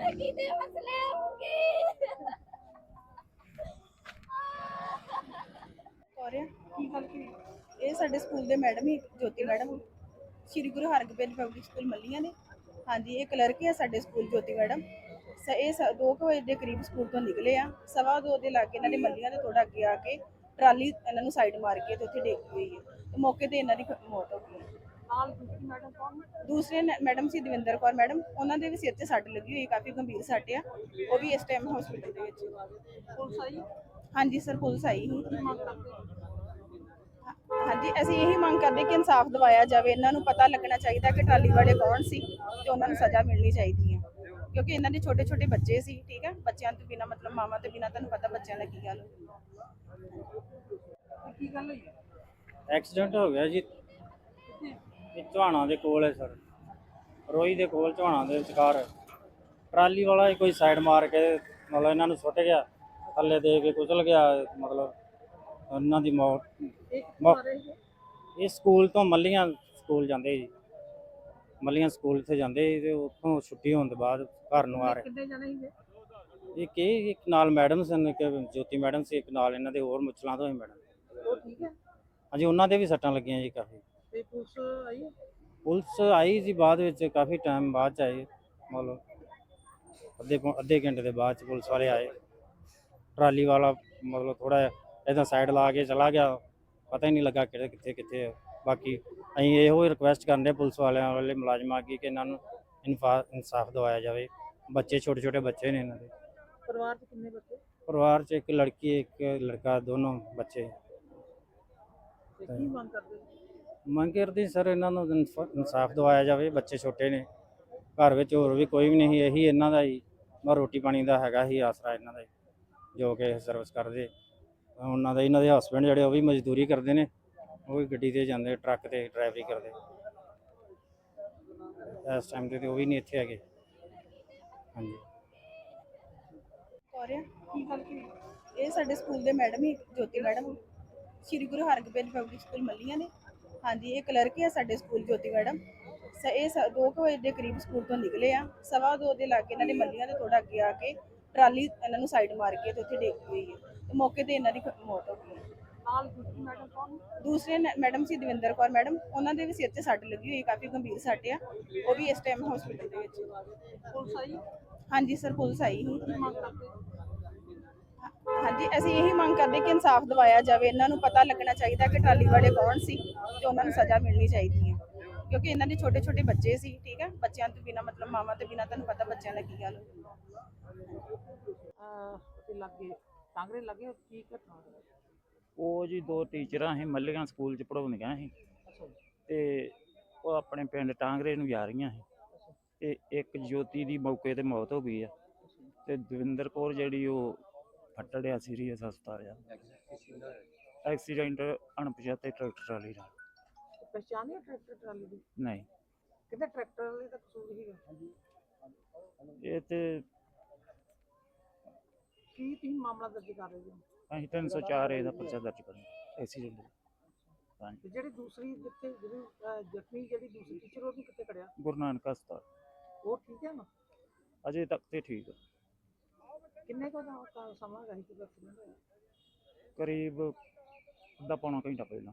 ਮੈਂ ਕਿਤੇ ਮਸਲੇ ਆਉਂਗੀ ਕੌਰਿਆ ਕੀ ਗੱਲ ਕੀ ਇਹ ਸਾਡੇ ਸਕੂਲ ਦੇ ਮੈਡਮ ਹੀ, Jyoti madam, Shri Guru Hargobind public school Mallian ਨੇ। ਹਾਂਜੀ, ਇਹ ਕਲਰਕ ਹੈ ਸਾਡੇ ਸਕੂਲ, ਜੋਤੀ ਮੈਡਮ। ਸ, ਇਹ 2 ਵਜੇ ਦੇ ਕਰੀਬ ਸਕੂਲ ਤੋਂ ਨਿਕਲੇ ਆ। ਸਵਾ ਦੋ ਦੇ ਲਾਗੇ ਇਹਨਾਂ ਨੇ ਮੱਲੀਆਂ ਦੇ ਥੋੜਾ ਅੱਗੇ ਆ ਕੇ ਟਰਾਲੀ ਇਹਨਾਂ ਨੂੰ ਸਾਈਡ ਮਾਰ ਕੇ ਤੇ ਉੱਥੇ ਡਿੱਗ ਗਈ ਹੈ ਤੇ ਮੌਕੇ ਤੇ ਇਹਨਾਂ ਦੀ ਮੌਤ ਹੋ ਗਈ। ਨਾਲ ਦੂਸਰੀ ਮੈਡਮ ਕੌਣ? ਦੂਸਰੇ ਨ- ਮੈਡਮ ਸੀ ਦਵਿੰਦਰ ਕੌਰ ਮੈਡਮ। ਉਹਨਾਂ ਦੇ ਵੀ ਸਿਰ ਤੇ ਸੱਟ ਲੱਗੀ ਹੋਈ ਕਾਫੀ ਗੰਭੀਰ ਸੱਟ ਆ। ਉਹ ਵੀ ਇਸ ਟਾਈਮ ਹਸਪੀਟਲ ਦੇ ਵਿੱਚ। ਪੁਲਿਸ ਆਈ? ਹਾਂਜੀ ਸਰ ਪੁਲਿਸ ਆਈ ਸੀ। ਕੀ ਮੰਗ ਕਰਦੇ ਹਾਂਜੀ ਅਸੀਂ ਇਹੀ ਮੰਗ ਕਰਦੇ ਕਿ ਇਨਸਾਫ ਦਿਵਾਇਆ ਜਾਵੇ। ਇਹਨਾਂ ਨੂੰ ਪਤਾ ਲੱਗਣਾ ਚਾਹੀਦਾ ਕਿ ਟਰਾਲੀ ਵਾਲੇ ਕੌਣ ਸੀ ਤੇ ਉਹਨਾਂ ਨੂੰ ਸਜ਼ਾ ਮਿਲਣੀ ਚਾਹੀਦੀ ਹੈ। ਕਿਉਂਕਿ ਇਹਨਾਂ ਦੇ ਛੋਟੇ ਛੋਟੇ ਬੱਚੇ ਸੀ ਠੀਕ ਹੈ? ਬੱਚਿਆਂ ਤੋਂ ਬਿਨਾ ਮਤਲਬ ਮਾਵਾਂ ਤੋਂ ਬਿਨਾ ਤੁਹਾਨੂੰ ਪਤਾ ਬੱਚਿਆਂ ਦਾ ਕੀ ਹੁੰਦੀ ਕੀ ਗੱਲ ਹੋਈ? ਹੈ? ਐਕਸੀਡੈਂਟ ਹੋ ਗਿਆ ਜੀ। ਇਹ ਚਵਾਣਾ ਦੇ ਕੋਲ ਹੈ ਸਰ। ਰੋਈ ਦੇ ਕੋਲ ਚਵਾਣਾ ਦੇ ਵਿਚਕਾਰ। ਟਰਾਲੀ ਵਾਲਾ ਹੀ ਕੋਈ ਸਾਈਡ ਮਾਰ ਕੇ ਮਤਲਬ ਇਹਨਾਂ ਨੂੰ ਸੁੱਟ ਗਿਆ। ਥੱਲੇ ਦੇ ਕੇ ਕੁਚਲ ਗਿਆ ਮਤਲਬ ਉਹਨਾਂ ਦੀ ਮੌਤ। ਇਹ ਮੌ- ਇਹ ਸਕੂਲ ਤੋਂ ਮੱਲੀਆਂ ਸਕੂਲ ਜਾਂਦੇ ਜੀ। ਮੱਲੀਆਂ ਸਕੂਲ ਤੇ ਜਾਂਦੇ ਸੀ ਤੇ ਉੱਥੋਂ ਛੁੱਟੀ ਹੋਣ ਤੋਂ ਬਾਅਦ ਘਰ ਨੂੰ ਆ ਰਹੇ। ਕਿੰਨੇ ਜਣੇ ਸੀਗੇ ਇਹ ਕਿ ਇੱਕ ਨਾਲ ਮੈਡਮ ਸਨ ਇੱਕ ਜੋਤੀ ਮੈਡਮ ਸੀ ਇੱਕ ਨਾਲ ਇਹਨਾਂ ਦੇ ਹੋਰ ਮੁਚਲਾਂ ਤੋਂ ਹੀ ਮੈਡਮ। ਉਹ ਠੀਕ ਹੈ? ਹਾਂਜੀ ਉਹਨਾਂ ਦੇ ਵੀ ਸੱਟਾਂ ਲੱਗੀਆਂ ਜੀ ਕਾਫੀ। ਤੇ ਪੁਲਿਸ ਆਈ ਹੈ? ਪੁਲਿਸ ਆਈ ਸੀ ਬਾਅਦ ਵਿੱਚ ਕਾਫੀ ਟਾਈਮ ਬਾਅਦ ਚ ਆਈ ਮਤਲਬ ਅੱਧੇ ਪੌ- ਅੱਧੇ ਘੰਟੇ ਦੇ ਬਾਅਦ ਚ ਪੁਲਿਸ ਵਾਲੇ ਆਏ। ਟਰਾਲੀ ਵਾਲਾ ਮਤਲਬ ਥੋੜਾ ਇਦਾਂ ਸਾਈਡ ਲਾ ਕੇ ਚਲਾ ਗਿਆ ਪਤਾ ਹੀ ਨਹੀਂ ਲੱਗਾ ਕਿਹੜੇ ਕਿੱਥੇ ਕਿੱਥੇ ਹੈ। ਬਾਕੀ ਅਸੀਂ ਇਹੋ ਹੀ ਰਿਕੁਐਸਟ ਕਰਦੇ ਪੁਲਿਸ ਵਾਲਿਆਂ ਵਾਲੇ ਮੁਲਾਜ਼ਮਾਂ ਅੱਗੇ ਕਿ ਇਹਨਾਂ ਨੂੰ ਇਨਫਾ ਇਨਸਾਫ ਦਿਵਾਇਆ ਜਾਵੇ। ਬੱਚੇ ਛੋਟੇ ਛੋਟੇ ਬੱਚੇ ਨੇ ਇਹਨਾਂ ਦੇ। ਪਰਿਵਾਰ 'ਚ ਕਿੰਨੇ ਬੱਚੇ? ਪਰਿਵਾਰ 'ਚ ਇੱਕ ਲੜਕੀ ਇੱਕ ਲੜਕਾ ਦੋਨੋਂ ਬੱਚੇ। ਤੇ ਕੀ ਮੰਗ ਕਰਦੇ ਮੰਗ ਕਰਦੀ ਸਰ ਇਹਨਾਂ ਨੂੰ ਇਨਫ- ਇਨਸਾਫ ਦਿਵਾਇਆ ਜਾਵੇ ਬੱਚੇ ਛੋਟੇ ਨੇ। ਘਰ ਵਿੱਚ ਹੋਰ ਵੀ ਕੋਈ ਵੀ ਨਹੀਂ ਇਹੀ ਇਹਨਾਂ ਦਾ ਹੀ ਮੈਂ ਰੋਟੀ ਪਾਣੀ ਦਾ ਹੈਗਾ ਹੀ ਆਸਰਾ ਇਹਨਾਂ ਦਾ ਹੀ, ਜੋ ਕਿ ਸਰਵਿਸ ਕਰਦੇ। ਉਹਨਾਂ ਦਾ ਇਹਨਾਂ ਦੇ ਹਸਬੰਡ ਜਿਹੜੇ ਉਹ ਵੀ ਮਜ਼ਦੂਰੀ ਕਰਦੇ ਨੇ ਉਹ ਵੀ ਗੱਡੀ ਤੇ ਜਾਂਦੇ ਟਰੱਕ ਤੇ ਡਰਾਈਵਰੀ ਕਰਦੇ। ਇਸ ਟਾਈਮ ਤੇ ਤੇ ਉਹ ਵੀ ਨਹੀਂ ਇੱਥੇ ਹੈਗੇ। ਹਾਂਜੀ। ਕੌਰਿਆ ਕੀ ਗੱਲ ਕੀ ਇਹ ਸਾਡੇ ਸਕੂਲ ਦੇ ਮੈਡਮ ਹੀ Jyoti madam Shri Guru Hargobind public school Mallian ਨੇ। ਹਾਂਜੀ ਇਹ ਕਲਰਕ ਹੈ ਸਾਡੇ ਸਕੂਲ ਜੋਤੀ ਮੈਡਮ। ਸ ਇਹ 2 ਵਜੇ ਦੇ ਕਰੀਬ ਸਕੂਲ ਤੋਂ ਨਿਕਲੇ ਆ। ਸਵਾ ਦੋ ਦੇ ਲਾਗੇ ਇਹਨਾਂ ਦੇ ਮੱਲੀਆਂ ਦੇ ਥੋੜਾ ਅੱਗੇ ਆ ਕੇ ਟਰਾਲੀ ਇਹਨਾਂ ਨੂੰ ਸਾਈਡ ਮਾਰ ਕੇ ਤੇ ਉੱਥੇ ਡਿੱਗ ਗਈ ਹੈ ਤੇ ਮੌਕੇ ਤੇ ਇਹਨਾਂ ਦੀ ਖ- ਮੌਤ ਹੋ ਗਈ ਹੈ ਦੂਸਰੀ ਮੈਡਮ ਕੌਣ? ਦੂਸਰੇ ਨ- ਮੈਡਮ ਸੀ ਦਵਿੰਦਰ ਕੌਰ ਮੈਡਮ। ਉਹਨਾਂ ਦੇ ਵੀ ਸਿਰ ਤੇ ਸੱਟ ਲੱਗੀ ਹੋਈ ਕਾਫੀ ਗੰਭੀਰ ਸੱਟ ਆ। ਉਹ ਵੀ ਇਸ ਟਾਈਮ ਹਸਪੀਟਲ ਦੇ ਵਿੱਚ। ਪੁਲਿਸ ਆਈ? ਹਾਂਜੀ ਸਰ ਪੁਲਿਸ ਆਈ ਸੀ। ਕੀ ਹਾਂਜੀ ਅਸੀਂ ਇਹੀ ਮੰਗ ਕਰਦੇ ਕਿ ਇਨਸਾਫ ਦਿਵਾਇਆ ਜਾਵੇ। ਇਹਨਾਂ ਨੂੰ ਪਤਾ ਲੱਗਣਾ ਚਾਹੀਦਾ ਕਿ ਟਰਾਲੀ ਵਾਲੇ ਕੌਣ ਸੀ ਤੇ ਉਹਨਾਂ ਨੂੰ ਸਜ਼ਾ ਮਿਲਣੀ ਚਾਹੀਦੀ ਹੈ। ਕਿਉਂਕਿ ਇਹਨਾਂ ਦੇ ਛੋਟੇ ਛੋਟੇ ਬੱਚੇ ਸੀ ਠੀਕ ਹੈ? ਬੱਚਿਆਂ ਤੋਂ ਬਿਨਾ ਮਤਲਬ ਮਾਵਾਂ ਤੋਂ ਬਿਨਾ ਤੁਹਾਨੂੰ ਪਤਾ ਬੱਚਿਆਂ ਦਾ ਕੀ ਅਹ ਤੇ ਲੱਗੇ ਕਾਂਗਰੇ ਲੱਗੇ ਕੀ ਘਟਨਾ ਹੋਈ? ਉਹ ਜੀ ਦੋ ਟੀਚਰਾਂ ਸੀ ਮੱਲੀਆਂ ਸਕੂਲ ਚ ਪੜਾਉਂਦੀਆਂ ਸੀ। ਤੇ ਉਹ ਆਪਣੇ ਪਿੰਡ ਟਾਂਗਰੇ ਨੂੰ ਜਾ ਰਹੀਆਂ ਸੀ। ਤੇ ਇੱਕ ਜੋਤੀ ਦੀ ਮੌਕੇ ਤੇ ਮੌਤ ਹੋ ਗਈ ਆ। ਤੇ ਦਵਿੰਦਰ ਕੌਰ ਜਿਹੜੀ ਉਹ ਫੱਟੜਿਆ ਸੀਰੀਅਸ ਹਸਪਤਾਲ ਆ ਐਕਸੀਡੈਂਟ ਅਣਪਛਾਤੇ ਟਰੈਕਟਰ ਟਰਾਲੀ ਨਾਲ। ਪਛਾਣਿਆ ਟਰੈਕਟਰ ਟਰਾਲੀ ਦੀ? ਨਹੀਂ। ਕਿਤੇ ਟਰੈਕਟਰ ਵਾਲੇ ਦਾ ਕਸੂਰ ਸੀਗਾ ਇਹ ਤੇ ਕੀ ਤੁਸੀਂ ਮਾਮਲਾ ਦਰਜ ਕਰ ਰਹੇ ਹੋ? ਅਸੀਂ 304 ਏ ਦਾ ਪਰਚਾ ਦਰਜ ਕਰਨਾ ਐਕਸੀਡੈਂਟ ਦਾ। ਹਾਂਜੀ। ਤੇ ਜਿਹੜੀ ਦੂਸਰੀ ਜਿੱਥੇ ਜਿਹੜੀ ਅਹ, ਜ਼ਖਮੀ ਜਿਹੜੀ ਦੂਸਰੀ ਟੀਚਰ ਉਹ ਵੀ ਕਿੱਥੇ ਖੜਿਆ? ਗੁਰੂ ਨਾਨਕ ਹਸਪਤਾਲ। ਉਹ ਠੀਕ ਹੈ ਨਾ? ਅਜੇ ਤੱਕ ਤੇ ਠੀਕ ਆ। ਕਿੰਨੇ ਕੁ ਦਾ ਸਮਾਂ ਹੈਗਾ ਸੀ ਜਦੋਂ ਕਰੀਬ ਅੱਧਾ ਪੌਣਾ ਘੰਟਾ ਪਹਿਲਾਂ।